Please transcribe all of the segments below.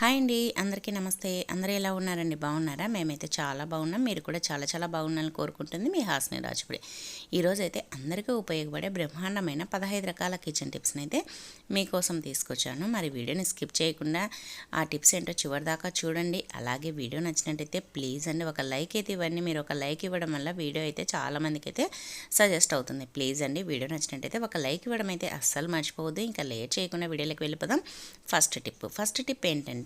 Hi అండి. అందరికీ నమస్తే. అందరూ ఎలా ఉన్నారండి? బాగున్నారా? మేమైతే చాలా బాగున్నాం. మీరు కూడా చాలా చాలా బాగున్నారని కోరుకుంటుంది మీ హాస్ని రాజపుడి. ఈరోజైతే అందరికీ ఉపయోగపడే బ్రహ్మాండమైన పదహైదు రకాల కిచెన్ టిప్స్ని అయితే మీకోసం తీసుకొచ్చాను. మరి వీడియోని స్కిప్ చేయకుండా ఆ టిప్స్ ఏంటో చివరి దాకా చూడండి. అలాగే వీడియో నచ్చినట్టయితే ప్లీజ్ అండి ఒక లైక్ అయితే ఇవ్వండి. మీరు ఒక లైక్ ఇవ్వడం వల్ల వీడియో అయితే చాలామందికి అయితే సజెస్ట్ అవుతుంది. ప్లీజ్ అండి వీడియో నచ్చినట్టయితే ఒక లైక్ ఇవ్వడం అయితే అస్సలు మర్చిపోవద్దు. ఇంకా లేట్ చేయకుండా వీడియోలోకి వెళ్ళిపోదాం. First tip. ఫస్ట్ టిప్ ఏంటంటే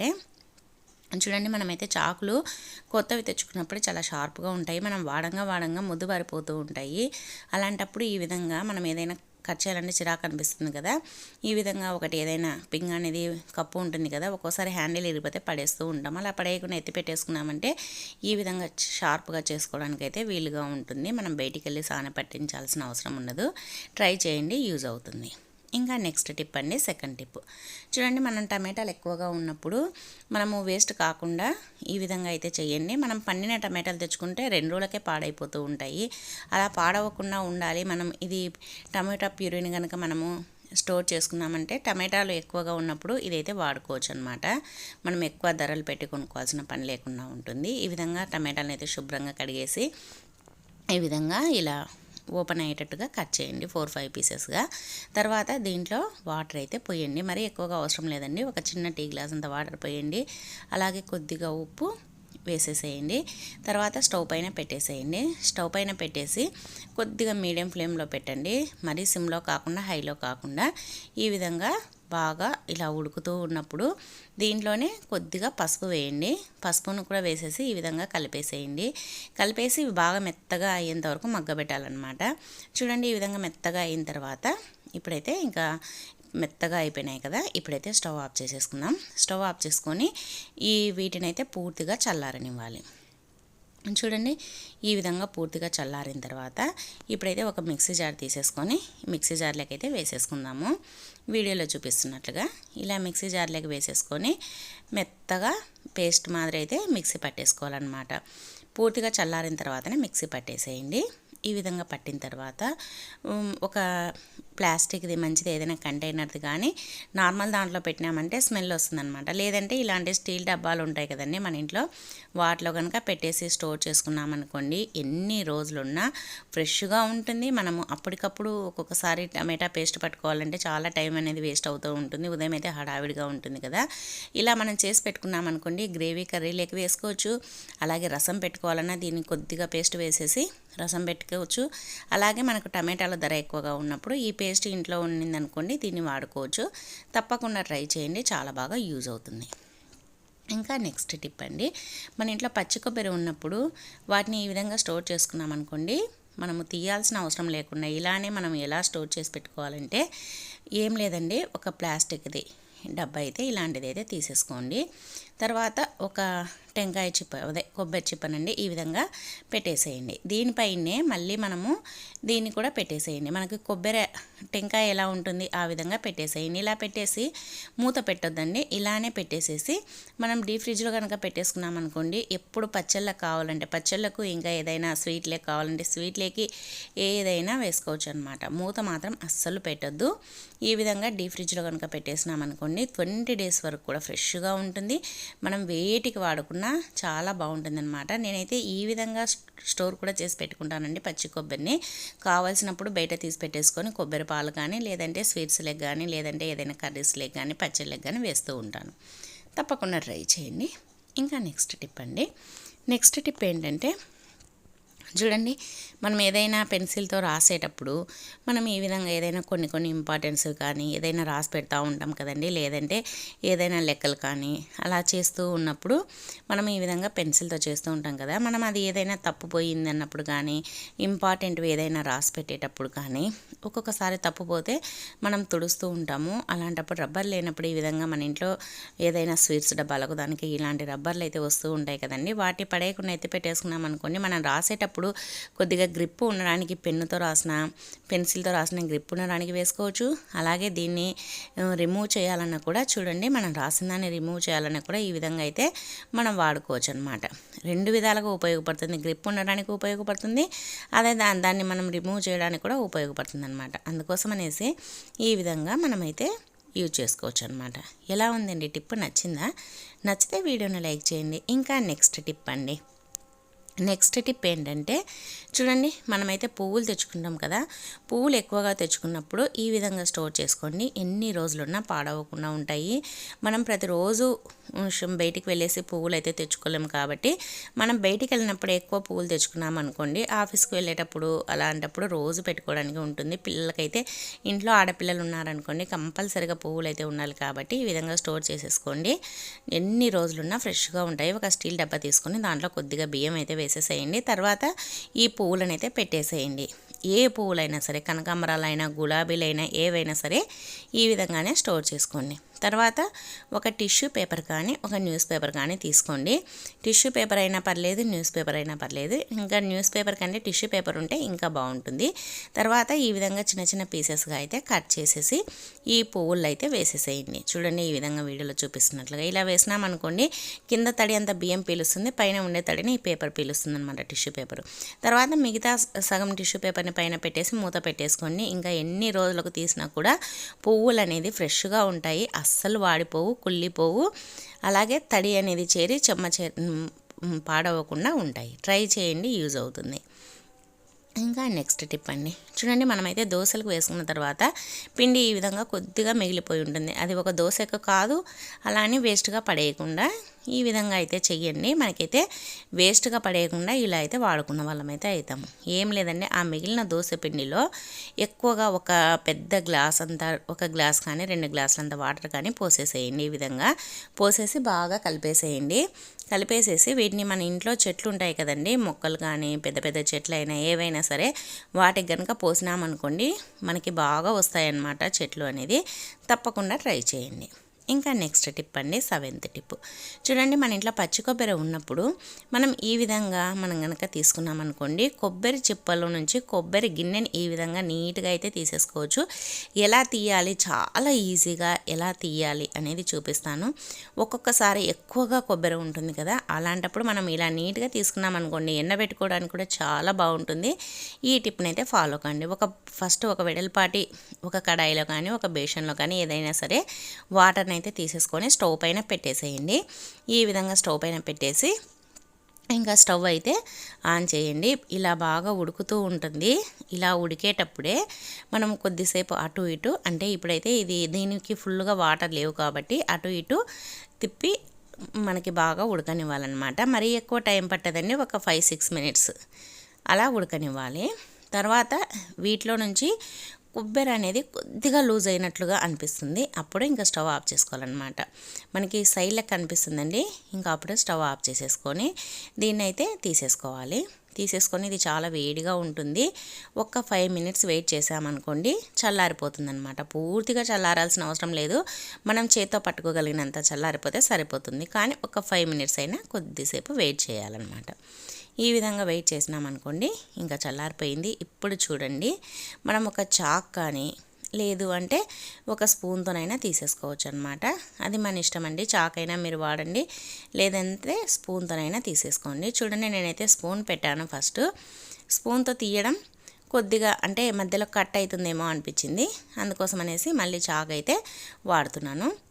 చూడండి మనమైతే చాకులు కొత్తవి తెచ్చుకున్నప్పుడు చాలా షార్ప్గా ఉంటాయి. మనం వాడంగా వాడంగా ముద్దు పారిపోతూ ఉంటాయి. అలాంటప్పుడు ఈ విధంగా మనం ఏదైనా కట్ చేయాలంటే చిరాకు అనిపిస్తుంది కదా. ఈ విధంగా ఒకటి ఏదైనా పింగ్ అనేది కప్పు ఉంటుంది కదా ఒక్కోసారి హ్యాండిల్ ఇరిగిపోతే పడేస్తూ ఉంటాం. అలా పడేయకుండా ఎత్తి పెట్టేసుకున్నామంటే ఈ విధంగా షార్ప్గా చేసుకోవడానికి అయితే వీలుగా ఉంటుంది. మనం బయటికి వెళ్ళి సాన పట్టించాల్సిన అవసరం ఉండదు. ట్రై చేయండి యూజ్ అవుతుంది. ఇంకా నెక్స్ట్ టిప్ అండి సెకండ్ టిప్ చూడండి మనం టమాటాలు ఎక్కువగా ఉన్నప్పుడు మనము వేస్ట్ కాకుండా ఈ విధంగా అయితే చేయండి. మనం పండిన టమాటాలు తెచ్చుకుంటే రెండు రోజులకే పాడైపోతూ ఉంటాయి. అలా పాడవకుండా ఉండాలి. మనం ఇది టమాటా ప్యూరిని కనుక మనము స్టోర్ చేసుకున్నామంటే టమాటాలు ఎక్కువగా ఉన్నప్పుడు ఇదైతే వాడుకోవచ్చు అనమాట మనం ఎక్కువ ధరలు పెట్టి కొనుక్కోవాల్సిన పని లేకుండా ఉంటుంది. ఈ విధంగా టమాటాలను అయితే శుభ్రంగా కడిగేసి ఈ విధంగా ఇలా ఓపెన్ అయ్యేటట్టుగా కట్ చేయండి ఫోర్ ఫైవ్ పీసెస్గా. తర్వాత దీంట్లో వాటర్ అయితే పోయండి. మరి ఎక్కువగా అవసరం లేదండి. ఒక చిన్న టీ గ్లాస్ అంత వాటర్ పోయండి. అలాగే కొద్దిగా ఉప్పు వేసేసేయండి. తర్వాత స్టవ్ పైన పెట్టేసేయండి. స్టవ్ పైన పెట్టేసి కొద్దిగా మీడియం ఫ్లేమ్లో పెట్టండి. మరీ సిమ్లో కాకుండా హైలో కాకుండా ఈ విధంగా బాగా ఇలా ఉడుకుతూ ఉన్నప్పుడు దీంట్లోనే కొద్దిగా పసుపు వేయండి. పసుపును కూడా వేసేసి ఈ విధంగా కలిపేసేయండి. కలిపేసి బాగా మెత్తగా అయ్యేంత వరకు మగ్గబెట్టాలన్నమాట. చూడండి ఈ విధంగా మెత్తగా అయిన తర్వాత ఇప్పుడైతే ఇంకా మెత్తగా అయిపోయినాయి కదా ఇప్పుడైతే స్టవ్ ఆఫ్ చేసేసుకుందాం. స్టవ్ ఆఫ్ చేసుకొని ఈ వీటిని అయితే పూర్తిగా చల్లారనివ్వాలి. చూడండి ఈ విధంగా పూర్తిగా చల్లారిన తర్వాత ఇప్పుడైతే ఒక మిక్సీ జార్ తీసేసుకొని మిక్సీ జార్లోకి అయితే వేసేసుకుందాము. వీడియోలో చూపిస్తున్నట్లుగా ఇలా మిక్సీ జార్లోకి వేసేసుకొని మెత్తగా పేస్ట్ మాదిరి అయితే మిక్సీ పట్టేసుకోవాలన్నమాట. పూర్తిగా చల్లారిన తర్వాతనే మిక్సీ పట్టేసేయండి. ఈ విధంగా పట్టిన తర్వాత ఒక ప్లాస్టిక్ది మంచిది ఏదైనా కంటైనర్ది కానీ నార్మల్ దాంట్లో పెట్టినామంటే స్మెల్ వస్తుందన్నమాట. లేదంటే ఇలాంటి స్టీల్ డబ్బాలు ఉంటాయి కదండి మన ఇంట్లో. వాటిలో కనుక పెట్టేసి స్టోర్ చేసుకున్నామనుకోండి ఎన్ని రోజులున్నా ఫ్రెష్గా ఉంటుంది. మనము అప్పటికప్పుడు ఒక్కొక్కసారి టమాటా పేస్ట్ పట్టుకోవాలంటే చాలా టైం అనేది వేస్ట్ అవుతూ ఉంటుంది. ఉదయం అయితే హడావిడిగా ఉంటుంది కదా. ఇలా మనం చేసి పెట్టుకున్నామనుకోండి గ్రేవీ కర్రీ లేక వేసుకోవచ్చు. అలాగే రసం పెట్టుకోవాలన్నా దీన్ని కొద్దిగా పేస్ట్ వేసేసి రసం పెట్టుకోవచ్చు. అలాగే మనకు టమాటాల ధర ఎక్కువగా ఉన్నప్పుడు ఈ పేస్ట్ ఇంట్లో ఉండిందనుకోండి దీన్ని వాడుకోవచ్చు. తప్పకుండా ట్రై చేయండి చాలా బాగా యూజ్ అవుతుంది. ఇంకా నెక్స్ట్ టిప్ అండి మన ఇంట్లో పచ్చి కొబ్బరి ఉన్నప్పుడు వాటిని ఈ విధంగా స్టోర్ చేసుకున్నాం అనుకోండి మనము తీయాల్సిన అవసరం లేకుండా ఇలానే మనం ఎలా స్టోర్ చేసి పెట్టుకోవాలంటే ఏం లేదండి ఒక ప్లాస్టిక్ది డబ్బా అయితే ఇలాంటిది అయితే తీసేసుకోండి. తర్వాత ఒక టెంకాయ చిప్ప అదే కొబ్బరి చిప్పనండి ఈ విధంగా పెట్టేసేయండి. దీనిపైనే మళ్ళీ మనము దీన్ని కూడా పెట్టేసేయండి. మనకి కొబ్బరి టెంకాయ ఎలా ఉంటుంది ఆ విధంగా పెట్టేసేయండి. ఇలా పెట్టేసి మూత పెట్టొద్దండి. ఇలానే పెట్టేసేసి మనం డీప్ ఫ్రిడ్జ్లో కనుక పెట్టేసుకున్నాం అనుకోండి ఎప్పుడు పచ్చళ్ళకు కావాలంటే పచ్చళ్ళకు ఇంకా ఏదైనా స్వీట్లే కావాలంటే స్వీట్లేకి ఏదైనా వేసుకోవచ్చు అనమాట మూత మాత్రం అస్సలు పెట్టొద్దు. ఈ విధంగా డీప్ ఫ్రిడ్జ్లో కనుక పెట్టేసినాం అనుకోండి ట్వంటీ డేస్ వరకు కూడా ఫ్రెష్గా ఉంటుంది. మనం వేటికి వాడుకున్నా చాలా బాగుంటుంది అనమాట నేనైతే ఈ విధంగా స్టోర్ కూడా చేసి పెట్టుకుంటానండి పచ్చి కొబ్బరిని. కావాల్సినప్పుడు బయట తీసి పెట్టేసుకొని కొబ్బరి పాలు కానీ లేదంటే స్వీట్స్ లెగ్ కానీ లేదంటే ఏదైనా కర్రీస్ లెగ్ కానీ పచ్చళ్ళకి కానీ వేస్తూ ఉంటాను. తప్పకుండా ట్రై చేయండి. ఇంకా నెక్స్ట్ టిప్ అండి. నెక్స్ట్ టిప్ ఏంటంటే చూడండి మనం ఏదైనా పెన్సిల్తో రాసేటప్పుడు మనం ఈ విధంగా ఏదైనా కొన్ని కొన్ని ఇంపార్టెన్స్ కానీ ఏదైనా రాసి పెడతా ఉంటాం కదండి. లేదంటే ఏదైనా లెక్కలు కానీ అలా చేస్తూ ఉన్నప్పుడు మనం ఈ విధంగా పెన్సిల్తో చేస్తూ ఉంటాం కదా. మనం అది ఏదైనా తప్పుపోయింది అన్నప్పుడు కానీ ఇంపార్టెంట్వి ఏదైనా రాసి పెట్టేటప్పుడు కానీ ఒక్కొక్కసారి తప్పుపోతే మనం తుడుస్తూ ఉంటాము. అలాంటప్పుడు రబ్బర్ లేనప్పుడు ఈ విధంగా మన ఇంట్లో ఏదైనా స్వీట్స్ డబ్బాలకు దానికి ఇలాంటి రబ్బర్లు అయితే వస్తూ ఉంటాయి కదండి. వాటి పడేయకుండా అయితే పెట్టేసుకున్నాం అనుకోండి మనం రాసేటప్పుడు కొద్దిగా గ్రిప్ ఉండడానికి పెన్నుతో రాసిన పెన్సిల్తో రాసిన గ్రిప్ ఉండడానికి వేసుకోవచ్చు. అలాగే దీన్ని రిమూవ్ చేయాలన్నా కూడా చూడండి మనం రాసిన దాన్ని రిమూవ్ చేయాలన్నా కూడా ఈ విధంగా అయితే మనం వాడుకోవచ్చు అనమాట రెండు విధాలుగా ఉపయోగపడుతుంది. గ్రిప్ ఉండడానికి ఉపయోగపడుతుంది. అదే దాని దాన్ని మనం రిమూవ్ చేయడానికి కూడా ఉపయోగపడుతుంది అనమాట అందుకోసం అనేసి ఈ విధంగా మనమైతే యూజ్ చేసుకోవచ్చు అనమాట ఎలా ఉందండి? టిప్ నచ్చిందా? నచ్చితే వీడియోని లైక్ చేయండి. ఇంకా నెక్స్ట్ టిప్ అండి. నెక్స్ట్ టిప్ ఏంటంటే చూడండి మనమైతే పువ్వులు తెచ్చుకుంటాం కదా పువ్వులు ఎక్కువగా తెచ్చుకున్నప్పుడు ఈ విధంగా స్టోర్ చేసుకోండి. ఎన్ని రోజులున్నా పాడవకుండా ఉంటాయి. మనం ప్రతిరోజు బయటికి వెళ్ళేసి పువ్వులు అయితే తెచ్చుకోలేము కాబట్టి మనం బయటికి వెళ్ళినప్పుడు ఎక్కువ పువ్వులు తెచ్చుకున్నాం అనుకోండి ఆఫీస్కి వెళ్ళేటప్పుడు అలాంటప్పుడు రోజు పెట్టుకోవడానికి ఉంటుంది. పిల్లలకైతే ఇంట్లో ఆడపిల్లలు ఉన్నారనుకోండి కంపల్సరిగా పువ్వులు అయితే ఉండాలి కాబట్టి ఈ విధంగా స్టోర్ చేసేసుకోండి. ఎన్ని రోజులున్నా ఫ్రెష్గా ఉంటాయి. ఒక స్టీల్ డబ్బా తీసుకొని దాంట్లో కొద్దిగా బియ్యం అయితే వేసేసేయండి. తర్వాత ఈ పువ్వులను అయితే పెట్టేసేయండి. ఏ పువ్వులైనా సరే కనకాంబరాలైనా గులాబీలైనా ఏవైనా సరే ఈ విధంగానే స్టోర్ చేసుకోండి. తర్వాత ఒక టిష్యూ పేపర్ కానీ ఒక న్యూస్ పేపర్ కానీ తీసుకోండి. టిష్యూ పేపర్ అయినా పర్లేదు న్యూస్ పేపర్ అయినా పర్లేదు. ఇంకా న్యూస్ పేపర్ కంటే టిష్యూ పేపర్ ఉంటే ఇంకా బాగుంటుంది. తర్వాత ఈ విధంగా చిన్న చిన్న పీసెస్గా అయితే కట్ చేసేసి ఈ పువ్వులు అయితే వేసేసేయండి. చూడండి ఈ విధంగా వీడియోలో చూపిస్తున్నట్లుగా. ఇలా వేసినామనుకోండి కింద తడి అంత బియ్యం పీలుస్తుంది పైన ఉండే తడిని ఈ పేపర్ పీలుస్తుంది అనమాట టిష్యూ పేపర్. తర్వాత మిగతా సగం టిష్యూ పేపర్ని పైన పెట్టేసి మూత పెట్టేసుకోండి. ఇంకా ఎన్ని రోజులకు తీసినా కూడా పువ్వులు అనేది ఫ్రెష్గా ఉంటాయి. అస్సలు వాడిపోవు కుళ్ళిపోవు. అలాగే తడి అనేది చేరి చెమ్మ చే పాడవకుండా ఉంటాయి. ట్రై చేయండి యూజ్ అవుతుంది. ఇంకా నెక్స్ట్ టిప్ అండి. చూడండి మనమైతే దోశలకు వేసుకున్న తర్వాత పిండి ఈ విధంగా కొద్దిగా మిగిలిపోయి ఉంటుంది. అది ఒక దోశకు కాదు అలానే వేస్ట్గా పడేయకుండా ఈ విధంగా అయితే చెయ్యండి. మనకైతే వేస్ట్గా పడేయకుండా ఇలా అయితే వాడుకున్న వాళ్ళమైతే అవుతాము ఏం లేదండి ఆ మిగిలిన దోశ పిండిలో ఎక్కువగా ఒక పెద్ద గ్లాస్ అంతా ఒక గ్లాస్ కానీ రెండు గ్లాసులంత వాటర్ కానీ పోసేసేయండి ఈ విధంగా. పోసేసి బాగా కలిపేసేయండి. కలిపేసేసి వీటిని మన ఇంట్లో చెట్లు ఉంటాయి కదండి మొక్కలు కానీ పెద్ద పెద్ద చెట్లు అయినా ఏవైనా సరే వాటికి కనుక పోసినామనుకోండి మనకి బాగా వస్తాయన్నమాట చెట్లు అనేది. తప్పకుండా ట్రై చేయండి. ఇంకా నెక్స్ట్ టిప్ అండి సెవెంత్ టిప్. చూడండి మన ఇంట్లో పచ్చి కొబ్బరి ఉన్నప్పుడు మనం ఈ విధంగా మనం కనుక తీసుకున్నాం అనుకోండి కొబ్బరి చిప్పలో నుంచి కొబ్బరి గిన్నెని ఈ విధంగా నీట్గా అయితే తీసేసుకోవచ్చు. ఎలా తీయాలి చాలా ఈజీగా ఎలా తీయాలి అనేది చూపిస్తాను. ఒక్కొక్కసారి ఎక్కువగా కొబ్బరి ఉంటుంది కదా అలాంటప్పుడు మనం ఇలా నీట్గా తీసుకున్నాం అనుకోండి ఎండబెట్టుకోవడానికి కూడా చాలా బాగుంటుంది. ఈ టిప్ని అయితే ఫాలో కండి. ఒక ఫస్ట్ ఒక వెడల్పాటి ఒక కడాయిలో కానీ ఒక బేషన్లో కానీ ఏదైనా సరే వాటర్ని అయితే తీసేసుకొని స్టవ్ పైన పెట్టేసేయండి. ఈ విధంగా స్టవ్ పైన పెట్టేసి ఇంకా స్టవ్ అయితే ఆన్ చేయండి. ఇలా బాగా ఉడుకుతూ ఉంటుంది. ఇలా ఉడికేటప్పుడే మనం కొద్దిసేపు అటు ఇటు అంటే ఇప్పుడైతే ఇది దీనికి ఫుల్గా వాటర్ లేవు కాబట్టి అటు ఇటు తిప్పి మనకి బాగా ఉడకనివ్వాలన్నమాట. మరీ ఎక్కువ టైం పట్టదండి. ఒక ఫైవ్ సిక్స్ మినిట్స్ అలా ఉడకనివ్వాలి. తర్వాత వీటిలో నుంచి కొబ్బరి అనేది కొద్దిగా లూజ్ అయినట్లుగా అనిపిస్తుంది. అప్పుడే ఇంకా స్టవ్ ఆఫ్ చేసుకోవాలన్నమాట. మనకి సైడ్లకు కనిపిస్తుందండి ఇంకా అప్పుడే స్టవ్ ఆఫ్ చేసేసుకొని దీన్ని అయితే తీసేసుకోవాలి. తీసేసుకొని ఇది చాలా వేడిగా ఉంటుంది. ఒక్క ఫైవ్ మినిట్స్ వెయిట్ చేసామనుకోండి చల్లారిపోతుంది అనమాట పూర్తిగా చల్లారాల్సిన అవసరం లేదు. మనం చేత్తో పట్టుకోగలిగినంత చల్లారిపోతే సరిపోతుంది. కానీ ఒక ఫైవ్ మినిట్స్ అయినా కొద్దిసేపు వెయిట్ చేయాలన్నమాట. ఈ విధంగా వెయిట్ చేసినామనుకోండి ఇంకా చల్లారిపోయింది. ఇప్పుడు చూడండి మనం ఒక చాక్ కానీ లేదు అంటే ఒక స్పూన్తోనైనా తీసేసుకోవచ్చు అనమాట అది మన ఇష్టం అండి చాక్ అయినా మీరు వాడండి లేదంటే స్పూన్తోనైనా తీసేసుకోండి. చూడండి నేనైతే స్పూన్ పెట్టాను ఫస్ట్. స్పూన్తో తీయడం కొద్దిగా అంటే మధ్యలో కట్ అవుతుందేమో అనిపించింది. అందుకోసం అనేసి మళ్ళీ చాక్ అయితే వాడుతున్నాను.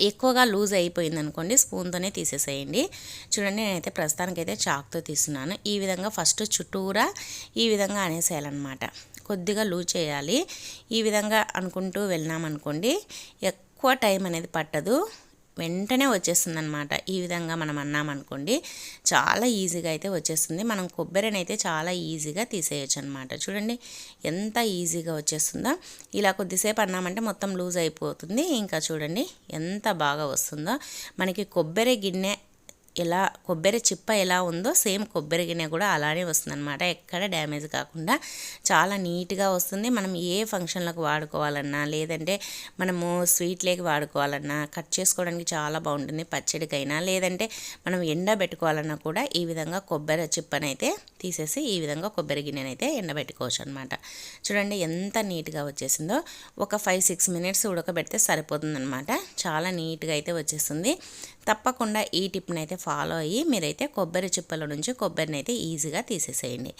ఎక్కువగా లూజ్ అయిపోయింది అనుకోండి స్పూన్తోనే తీసేసేయండి. చూడండి నేనైతే ప్రస్తుతానికైతే చాక్తో తీస్తున్నాను. ఈ విధంగా ఫస్ట్ చుట్టూరా ఈ విధంగా అనేసేయాలన్నమాట. కొద్దిగా లూజ్ చేయాలి. ఈ విధంగా అనుకుంటూ వెళ్ళినామనుకోండి ఎక్కువ టైం అనేది పట్టదు. వెంటనే వచ్చేస్తుంది అనమాట ఈ విధంగా మనం అన్నామనుకోండి చాలా ఈజీగా అయితే వచ్చేస్తుంది. మనం కొబ్బరిని అయితే చాలా ఈజీగా తీసేయచ్చు అనమాట చూడండి ఎంత ఈజీగా వచ్చేస్తుందో. ఇలా కొద్దిసేపు అన్నామంటే మొత్తం లూజ్ అయిపోతుంది. ఇంకా చూడండి ఎంత బాగా వస్తుందో. మనకి కొబ్బరి గిన్నె ఎలా కొబ్బరి చిప్ప ఎలా ఉందో సేమ్ కొబ్బరి గిన్నె కూడా అలానే వస్తుందన్నమాట. ఎక్కడ డ్యామేజ్ కాకుండా చాలా నీట్గా వస్తుంది. మనం ఏ ఫంక్షన్లకు వాడుకోవాలన్నా లేదంటే మనము స్వీట్లేకి వాడుకోవాలన్నా కట్ చేసుకోవడానికి చాలా బాగుంటుంది పచ్చడికైనా లేదంటే మనం ఎండబెట్టుకోవాలన్నా కూడా ఈ విధంగా కొబ్బరి చిప్పనైతే తీసేసి ఈ విధంగా కొబ్బరి గిన్నెనైతే ఎండబెట్టుకోవచ్చు అనమాట చూడండి ఎంత నీట్గా వచ్చేసిందో. ఒక ఫైవ్ సిక్స్ మినిట్స్ ఉడకబెడితే సరిపోతుందనమాట చాలా నీట్గా అయితే వచ్చేస్తుంది. తప్పకుండా ఈ టిప్ని అయితే ఫాలో అయ్యి మీరైతే కొబ్బరి చిప్పల నుంచి కొబ్బరిని అయితే ఈజీగా తీసేసేయండి.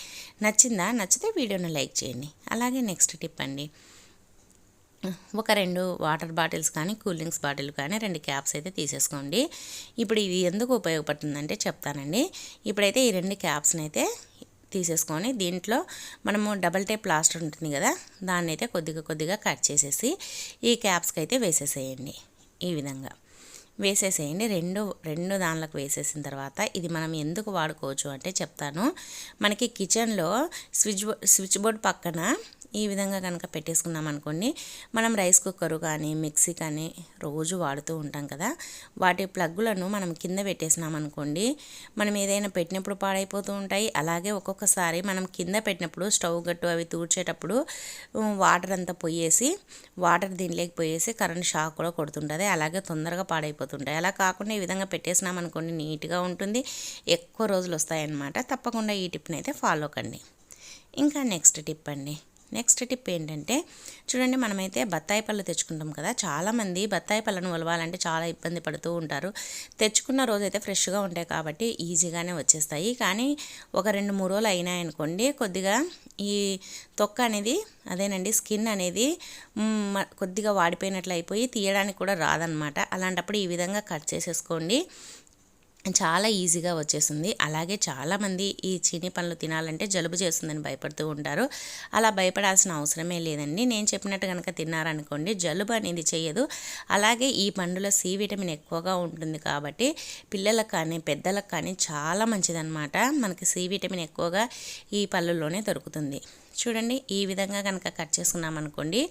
నచ్చిందా? నచ్చితే వీడియోని లైక్ చేయండి. అలాగే నెక్స్ట్ టిప్ అండి. ఒక రెండు వాటర్ బాటిల్స్ కానీ కూల్ డ్రింక్స్ బాటిల్ కానీ రెండు క్యాప్స్ అయితే తీసేసుకోండి. ఇప్పుడు ఇది ఎందుకు ఉపయోగపడుతుందంటే చెప్తానండి. ఇప్పుడైతే ఈ రెండు క్యాప్స్ని అయితే తీసేసుకొని దీంట్లో మనము డబల్ టేప్ ప్లాస్టర్ ఉంటుంది కదా దాన్ని అయితే కొద్దిగా కొద్దిగా కట్ చేసేసి ఈ క్యాప్స్కి అయితే వేసేసేయండి. ఈ విధంగా. వేసేసేయండి. రెండు రెండు దానిలకు వేసేసిన తర్వాత ఇది మనం ఎందుకు వాడుకోవచ్చు అంటే చెప్తాను. మనకి కిచెన్లో స్విచ్ స్విచ్ బోర్డ్ పక్కన ఈ విధంగా కనుక పెట్టేసుకున్నాం అనుకోండి మనం రైస్ కుక్కర్ కానీ మిక్సీ కానీ రోజు వాడుతూ ఉంటాం కదా. వాటి ప్లగ్గులను మనం కింద పెట్టేసినాం అనుకోండి మనం ఏదైనా పెట్టినప్పుడు పాడైపోతూ ఉంటాయి. అలాగే ఒక్కొక్కసారి మనం కింద పెట్టినప్పుడు స్టవ్ గట్టు అవి తూడ్చేటప్పుడు వాటర్ అంతా పోయేసి వాటర్ దీనిలోకి పోయేసి కరెంట్ షాక్ కూడా కొడుతుంటుంది. అలాగే తొందరగా పాడైపోతుంది. పాడైపోతుంటాయి అలా కాకుండా ఈ విధంగా పెట్టేసినాం అనుకోండి నీట్గా ఉంటుంది. ఎక్కువ రోజులు వస్తాయన్నమాట. తప్పకుండా ఈ టిప్ని అయితే ఫాలో కండి. ఇంకా నెక్స్ట్ టిప్ అండి. నెక్స్ట్ టిప్ ఏంటంటే చూడండి మనమైతే బత్తాయి పళ్ళు తెచ్చుకుంటాం కదా. చాలామంది బత్తాయి పళ్ళను ఉలవాలంటే చాలా ఇబ్బంది పడుతూ ఉంటారు. తెచ్చుకున్న రోజైతే ఫ్రెష్గా ఉంటాయి కాబట్టి ఈజీగానే వచ్చేస్తాయి. కానీ ఒక రెండు మూడు రోజులు అయినాయనుకోండి కొద్దిగా ఈ తొక్క అనేది అదేనండి స్కిన్ అనేది కొద్దిగా వాడిపోయినట్లు అయిపోయి తీయడానికి కూడా రాదనమాట. అలాంటప్పుడు ఈ విధంగా కట్ చేసేసుకోండి. చాలా ఈజీగా వచ్చేసింది. అలాగే చాలామంది ఈ చీని పండ్లు తినాలంటే జలుబు చేస్తుందని భయపడుతూ ఉంటారు. అలా భయపడాల్సిన అవసరమే లేదండి. నేను చెప్పినట్టు కనుక తిన్నారనుకోండి జలుబు అనేది చేయదు. అలాగే ఈ పండులో సి విటమిన్ ఎక్కువగా ఉంటుంది కాబట్టి పిల్లలకు కానీ పెద్దలకు కానీ చాలా మంచిదన్నమాట. మనకి సి విటమిన్ ఎక్కువగా ఈ పళ్ళులోనే దొరుకుతుంది. చూడండి ఈ విధంగా కనుక కట్ చేసుకున్నాం అనుకోండి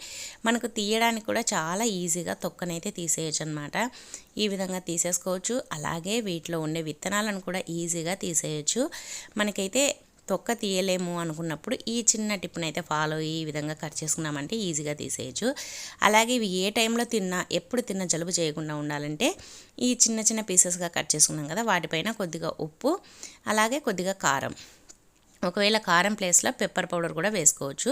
మనకు తీయడానికి కూడా చాలా ఈజీగా తొక్కనైతే తీసేయచ్చు అనమాట ఈ విధంగా తీసేసుకోవచ్చు. అలాగే వీటిలో ఉండే విత్తనాలను కూడా ఈజీగా తీసేయచ్చు. మనకైతే తొక్క తీయలేము అనుకున్నప్పుడు ఈ చిన్న టిప్ని అయితే ఫాలో ఈ విధంగా కట్ చేసుకున్నామంటే ఈజీగా తీసేయచ్చు. అలాగే ఇవి ఏ టైంలో తిన్నా ఎప్పుడు తిన్నా జలుబు చేయకుండా ఉండాలంటే ఈ చిన్న చిన్న పీసెస్గా కట్ చేసుకున్నాం కదా వాటిపైన కొద్దిగా ఉప్పు అలాగే కొద్దిగా కారం. ఒకవేళ కారం ప్లేస్లో పెప్పర్ పౌడర్ కూడా వేసుకోవచ్చు.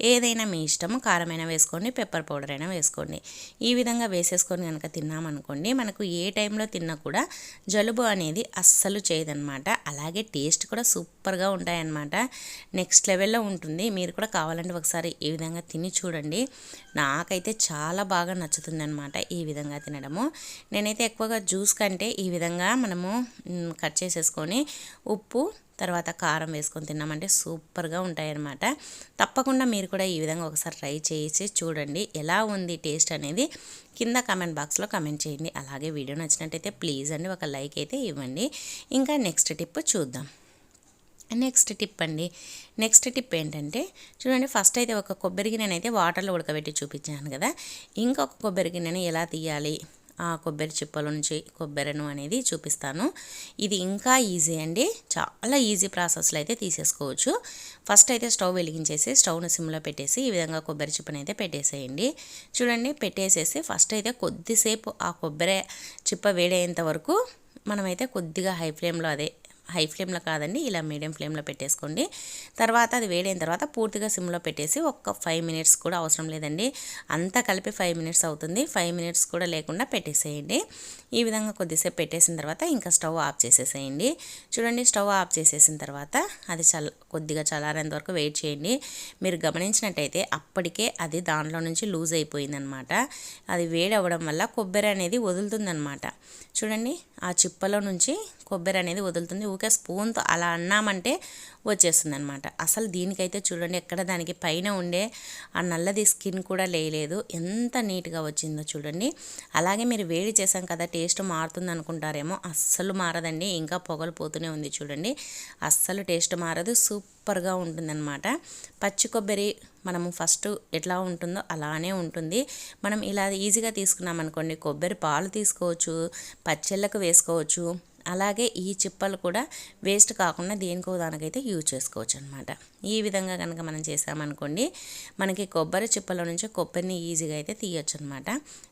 ఏదైనా మీ ఇష్టము కారమైనా వేసుకోండి పెప్పర్ పౌడర్ అయినా వేసుకోండి. ఈ విధంగా వేసేసుకొని కనుక తిన్నామనుకోండి మనకు ఏ టైంలో తిన్నా కూడా జలుబు అనేది అస్సలు చేయదనమాట అలాగే టేస్ట్ కూడా సూపర్గా ఉంటాయన్నమాట. నెక్స్ట్ లెవెల్లో ఉంటుంది. మీరు కూడా కావాలంటే ఒకసారి ఈ విధంగా తిని చూడండి. నాకైతే చాలా బాగా నచ్చుతుంది అనమాట ఈ విధంగా తినడము. నేనైతే ఎక్కువగా జ్యూస్ కంటే ఈ విధంగా మనము కట్ చేసేసుకొని ఉప్పు తర్వాత కారం వేసుకొని తిన్నామంటే సూపర్గా ఉంటాయన్నమాట. తప్పకుండా మీరు కూడా ఈ విధంగా ఒకసారి ట్రై చేసి చూడండి. ఎలా ఉంది టేస్ట్ అనేది కింద కామెంట్ బాక్స్లో కమెంట్ చేయండి. అలాగే వీడియో నచ్చినట్టయితే ప్లీజ్ అండి ఒక లైక్ అయితే ఇవ్వండి. ఇంకా నెక్స్ట్ టిప్ చూద్దాం. నెక్స్ట్ టిప్ అండి. నెక్స్ట్ టిప్ ఏంటంటే చూడండి ఫస్ట్ అయితే ఒక కొబ్బరి గిన్నెనైతే వాటర్లో ఉడకబెట్టి చూపించాను కదా. ఇంకొక కొబ్బరి గిన్నెని ఎలా తీయాలి? ఆ కొబ్బరి చిప్పల నుంచి కొబ్బరిను అనేది చూపిస్తాను. ఇది ఇంకా ఈజీ అండి. చాలా ఈజీ ప్రాసెస్లో అయితే తీసేసుకోవచ్చు. ఫస్ట్ అయితే స్టవ్ వెలిగించేసి స్టవ్ను సిమ్లో పెట్టేసి ఈ విధంగా కొబ్బరి చిప్పని అయితే పెట్టేసేయండి. చూడండి పెట్టేసేసి ఫస్ట్ అయితే కొద్దిసేపు ఆ కొబ్బరి చిప్ప వేడేంత వరకు మనమైతే కొద్దిగా హై ఫ్లేమ్లో అదే హై ఫ్లేమ్లో కాదండి ఇలా మీడియం ఫ్లేమ్లో పెట్టేసుకోండి. తర్వాత అది వేడైన తర్వాత పూర్తిగా సిమ్లో పెట్టేసి ఒక్క ఫైవ్ మినిట్స్ కూడా అవసరం లేదండి. అంతా కలిపి ఫైవ్ మినిట్స్ అవుతుంది. ఫైవ్ మినిట్స్ కూడా లేకుండా పెట్టేసేయండి. ఈ విధంగా కొద్దిసేపు పెట్టేసిన తర్వాత ఇంకా స్టవ్ ఆఫ్ చేసేసేయండి. చూడండి స్టవ్ ఆఫ్ చేసేసిన తర్వాత అది చల్ల కొద్దిగా చల్లారేంత వరకు వెయిట్ చేయండి. మీరు గమనించినట్టయితే అప్పటికే అది దాంట్లో నుంచి లూజ్ అయిపోయిందనమాట అది వేడి అవ్వడం వల్ల కొబ్బరి అనేది వదులుతుందనమాట చూడండి ఆ చిప్పలో నుంచి కొబ్బరి అనేది వదులుతుంది. ఊకే స్పూన్తో అలా అన్నామంటే వచ్చేస్తుంది అనమాట అసలు దీనికైతే చూడండి ఎక్కడ దానికి పైన ఉండే ఆ నల్లది స్కిన్ కూడా లేయలేదు. ఎంత నీట్గా వచ్చిందో చూడండి. అలాగే మీరు వేడి చేసాం కదా టేస్ట్ మారుతుంది అనుకుంటారేమో అస్సలు మారదండి. ఇంకా పొగలు పోతూనే ఉంది చూడండి. అస్సలు టేస్ట్ మారదు సూపర్గా ఉంటుందన్నమాట. పచ్చి కొబ్బరి మనము ఫస్ట్ ఎట్లా ఉంటుందో అలానే ఉంటుంది. మనం ఇలా ఈజీగా తీసుకున్నాం అనుకోండి కొబ్బరి పాలు తీసుకోవచ్చు పచ్చళ్ళకు వేసుకోవచ్చు అలాగే ఈ చిప్పలు కూడా వేస్ట్ కాకుండా దేనికో దానికైతే యూజ్ చేసుకోవచ్చు అనమాట ఈ విధంగా కనుక మనం చేసామనుకోండి మనకి కొబ్బరి చిప్పల నుంచి కొబ్బరిని ఈజీగా అయితే తీయొచ్చు అనమాట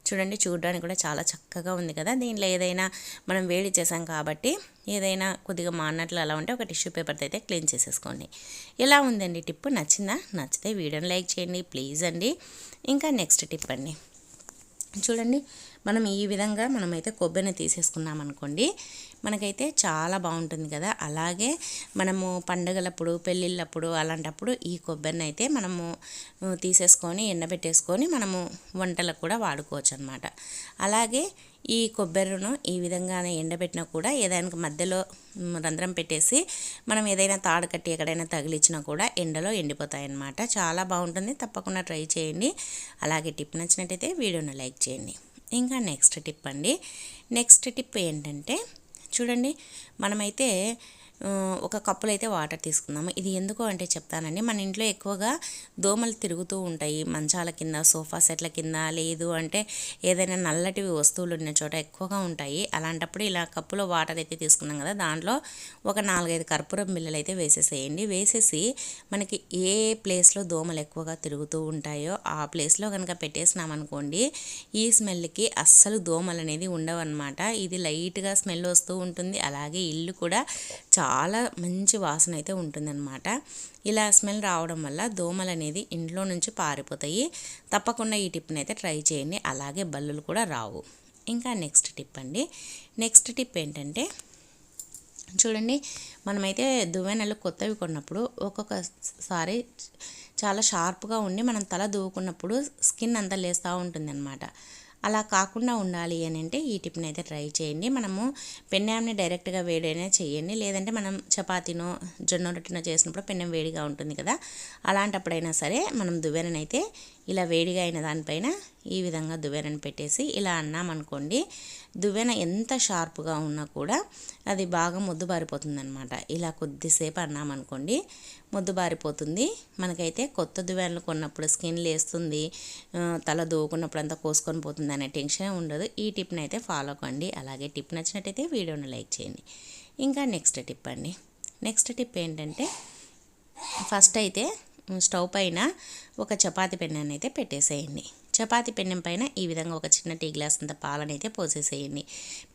చూడండి చూడడానికి కూడా చాలా చక్కగా ఉంది కదా. దీనిలో ఏదైనా మనం వేడి చేసాం కాబట్టి ఏదైనా కొద్దిగా మానట్లు అలా ఉంటే ఒక టిష్యూ పేపర్తో అయితే క్లీన్ చేసేసుకోండి. ఎలా ఉందండి టిప్ నచ్చిందా? నచ్చితే వీడియోని లైక్ చేయండి ప్లీజ్ అండి. ఇంకా నెక్స్ట్ టిప్ అండి. చూడండి మనం ఈ విధంగా మనమైతే కొబ్బరిని తీసేసుకున్నాం అనుకోండి మనకైతే చాలా బాగుంటుంది కదా. అలాగే మనము పండుగలప్పుడు పెళ్ళిళ్ళప్పుడు అలాంటప్పుడు ఈ కొబ్బరిని అయితే మనము తీసేసుకొని ఎండబెట్టేసుకొని మనము వంటలకు కూడా వాడుకోవచ్చు అనమాట అలాగే ఈ కొబ్బరిను ఈ విధంగానే ఎండబెట్టినా కూడా ఏదైనా మధ్యలో రంధ్రం పెట్టేసి మనం ఏదైనా తాడు కట్టి ఎక్కడైనా తగిలిచ్చినా కూడా ఎండలో ఎండిపోతాయి అన్నమాట చాలా బాగుంటుంది. తప్పకుండా ట్రై చేయండి. అలాగే టిప్ నచ్చినట్టయితే వీడియోని లైక్ చేయండి. ఇంకా నెక్స్ట్ టిప్ అండి. నెక్స్ట్ టిప్ ఏంటంటే చూడండి. మనమైతే ఒక కప్పులు అయితే వాటర్ తీసుకుందాము. ఇది ఎందుకు అంటే చెప్తానండి మన ఇంట్లో ఎక్కువగా దోమలు తిరుగుతూ ఉంటాయి. మంచాల కింద సోఫా సెట్ల కింద లేదు అంటే ఏదైనా నల్లటివి వస్తువులు ఉన్న చోట ఎక్కువగా ఉంటాయి. అలాంటప్పుడు ఇలా కప్పులో వాటర్ అయితే తీసుకున్నాం కదా దాంట్లో ఒక నాలుగైదు కర్పూరం బిల్లలు అయితే వేసేసేయండి. వేసేసి మనకి ఏ ప్లేస్లో దోమలు ఎక్కువగా తిరుగుతూ ఉంటాయో ఆ ప్లేస్లో కనుక పెట్టేసినామనుకోండి ఈ స్మెల్కి అస్సలు దోమలు అనేది ఉండవన్నమాట. ఇది లైట్గా స్మెల్ వస్తూ ఉంటుంది. అలాగే ఇల్లు కూడా చాలా చాలా మంచి వాసన అయితే ఉంటుందన్నమాట. ఇలా స్మెల్ రావడం వల్ల దోమలు అనేది ఇంట్లో నుంచి పారిపోతాయి. తప్పకుండా ఈ టిప్ని అయితే ట్రై చేయండి. అలాగే బల్లులు కూడా రావు. ఇంకా నెక్స్ట్ టిప్ అండి. నెక్స్ట్ టిప్ ఏంటంటే చూడండి మనమైతే దువ్వెనలు కొత్తవి కొన్నప్పుడు ఒక్కొక్కసారి చాలా షార్ప్గా ఉండి మనం తల దువ్వుకున్నప్పుడు స్కిన్ అంతా లేస్తూ ఉంటుంది అనమాట అలా కాకుండా ఉండాలి అని అంటే ఈ టిప్ని అయితే ట్రై చేయండి. మనము పెన్నాంని డైరెక్ట్గా వేడైనా చేయండి. లేదంటే మనం చపాతీనో జొన్న రొట్టెనో చేసినప్పుడు పెన్నెం వేడిగా ఉంటుంది కదా. అలాంటప్పుడైనా సరే మనం దువ్వెననైతే ఇలా వేడిగా అయిన దానిపైన ఈ విధంగా దువ్వెనను పెట్టేసి ఇలా అన్నామనుకోండి దువ్వెన ఎంత షార్ప్గా ఉన్నా కూడా అది బాగా ముద్దుబారిపోతుంది అనమాట ఇలా కొద్దిసేపు అన్నామనుకోండి ముద్దుబారిపోతుంది మనకైతే కొత్త దువ్వెనలు కొన్నప్పుడు స్కిన్ లేస్తుంది తల దూకున్నప్పుడు అంతా కోసుకొని పోతుంది అనే టెన్షన్ ఉండదు. ఈ టిప్ని అయితే ఫాలో కండి అలాగే టిప్ నచ్చినట్టయితే వీడియోని లైక్ చేయండి. ఇంకా నెక్స్ట్ టిప్ అండి. నెక్స్ట్ టిప్ ఏంటంటే ఫస్ట్ అయితే స్టవ్ పైన ఒక చపాతి పెన్నెని అయితే పెట్టేసేయండి. చపాతి పెన్నెం పైన ఈ విధంగా ఒక చిన్న టీ గ్లాస్ అంత పాలనైతే పోసేసేయండి.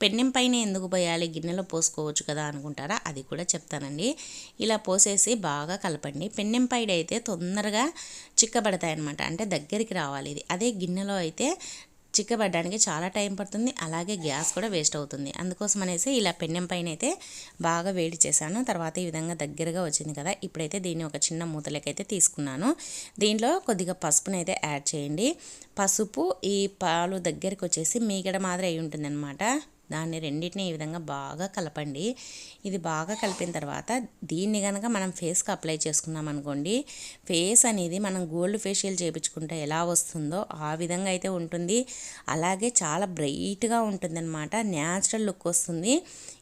పెన్నెం పైన ఎందుకు పోయాలి? గిన్నెలో పోసుకోవచ్చు కదా అనుకుంటారా? అది కూడా చెప్తానండి. ఇలా పోసేసి బాగా కలపండి. పెన్నెం పైన అయితే తొందరగా చిక్కబడతాయి అనమాట అంటే దగ్గరికి రావాలి ఇది. అదే గిన్నెలో అయితే చిక్కబడ్డానికి చాలా టైం పడుతుంది. అలాగే గ్యాస్ కూడా వేస్ట్ అవుతుంది. అందుకోసం అనేసి ఇలా పెన్నెం పైన అయితే బాగా వేడి చేశాను. తర్వాత ఈ విధంగా దగ్గరగా వచ్చింది కదా ఇప్పుడైతే దీన్ని ఒక చిన్న మూతలకైతే తీసుకున్నాను. దీంట్లో కొద్దిగా పసుపునైతే యాడ్ చేయండి. పసుపు ఈ పాలు దగ్గరికి వచ్చేసి మీగడ మాదిరి అయి ఉంటుందన్నమాట దాన్ని రెండింటిని ఈ విధంగా బాగా కలపండి. ఇది బాగా కలిపిన తర్వాత దీన్ని కనుక మనం ఫేస్కి అప్లై చేసుకున్నాం అనుకోండి ఫేస్ అనేది మనం గోల్డ్ ఫేషియల్ చేయించుకుంటే ఎలా వస్తుందో ఆ విధంగా అయితే ఉంటుంది. అలాగే చాలా బ్రైట్గా ఉంటుందన్నమాట న్యాచురల్ లుక్ వస్తుంది.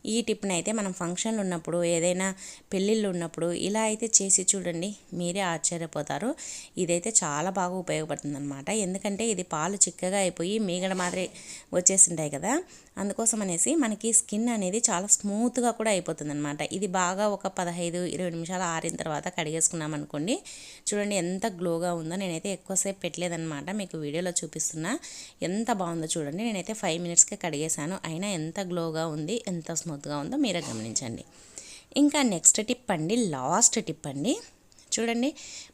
ఈ టిప్ని అయితే మనం ఫంక్షన్లు ఉన్నప్పుడు ఏదైనా పెళ్ళిళ్ళు ఉన్నప్పుడు ఇలా అయితే చేసి చూడండి మీరే ఆశ్చర్యపోతారు. ఇదైతే చాలా బాగా ఉపయోగపడుతుంది ఎందుకంటే ఇది పాలు చిక్కగా అయిపోయి మీగడ మాదిరి వచ్చేసింటాయి కదా అందుకోసం అనేసి మనకి స్కిన్ అనేది చాలా స్మూత్గా కూడా అయిపోతుంది అనమాట ఇది బాగా ఒక పదహైదు ఇరవై నిమిషాలు ఆరిన తర్వాత కడిగేసుకున్నాం అనుకోండి. చూడండి ఎంత గ్లోగా ఉందో నేనైతే ఎక్కువసేపు పెట్టలేదనమాట మీకు వీడియోలో చూపిస్తున్నా. ఎంత బాగుందో చూడండి. నేనైతే ఫైవ్ మినిట్స్కే కడిగేశాను. అయినా ఎంత గ్లోగా ఉంది ఎంత స్మూత్గా ఉందో మీరే గమనించండి. ఇంకా నెక్స్ట్ టిప్ అండి లాస్ట్ టిప్ అండి. చూడండి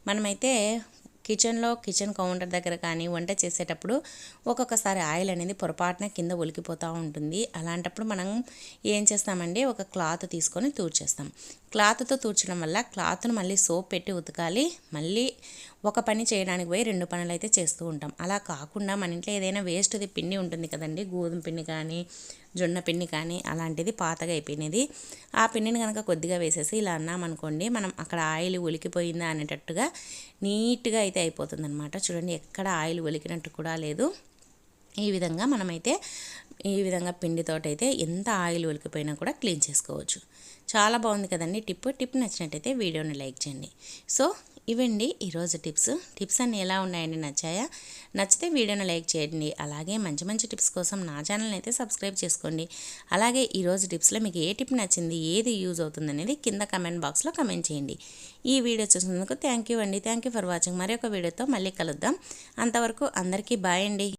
మనమైతే కిచెన్లో కిచెన్ కౌంటర్ దగ్గర కానీ వంట చేసేటప్పుడు ఒక్కొక్కసారి ఆయిల్ అనేది పొరపాటున కింద ఒలికిపోతూ ఉంటుంది. అలాంటప్పుడు మనం ఏం చేస్తామండి? ఒక క్లాత్ తీసుకొని తూర్చేస్తాం. క్లాత్తో తూర్చడం వల్ల క్లాత్ను మళ్ళీ సోప్ పెట్టి ఉతకాలి. మళ్ళీ ఒక పని చేయడానికి పోయి రెండు పనులు అయితే చేస్తూ ఉంటాం. అలా కాకుండా మన ఇంట్లో ఏదైనా వేస్ట్ది పిండి ఉంటుంది కదండి. గోధుమ పిండి కానీ జొన్న పిండి కానీ అలాంటిది పాతగా అయిపోయినది. ఆ పిండిని కనుక కొద్దిగా వేసేసి ఇలా అన్నామనుకోండి మనం అక్కడ ఆయిల్ ఒలికిపోయిందా అనేటట్టుగా నీట్గా అయితే అయిపోతుంది చూడండి ఎక్కడ ఆయిల్ ఒలికినట్టు కూడా లేదు. ఈ విధంగా మనమైతే ఈ విధంగా పిండితోటైతే ఎంత ఆయిల్ ఒలికిపోయినా కూడా క్లీన్ చేసుకోవచ్చు. చాలా బాగుంది కదండి టిప్. టిప్ నచ్చినట్టయితే వీడియోని లైక్ చేయండి. సో ఇవండి ఈరోజు టిప్స్. టిప్స్ అన్నీ ఎలా ఉన్నాయండి నచ్చాయా? నచ్చితే వీడియోని లైక్ చేయండి. అలాగే మంచి మంచి టిప్స్ కోసం నా ఛానల్ని అయితే సబ్స్క్రైబ్ చేసుకోండి. అలాగే ఈరోజు టిప్స్లో మీకు ఏ టిప్ నచ్చింది ఏది యూజ్ అవుతుంది అనేది కింద కమెంట్ బాక్స్లో కమెంట్ చేయండి. ఈ వీడియో చూసినందుకు థ్యాంక్ యూ అండి. Thank you for watching. మరి ఒక వీడియోతో మళ్ళీ కలుద్దాం. అంతవరకు అందరికీ బాయ్ అండి.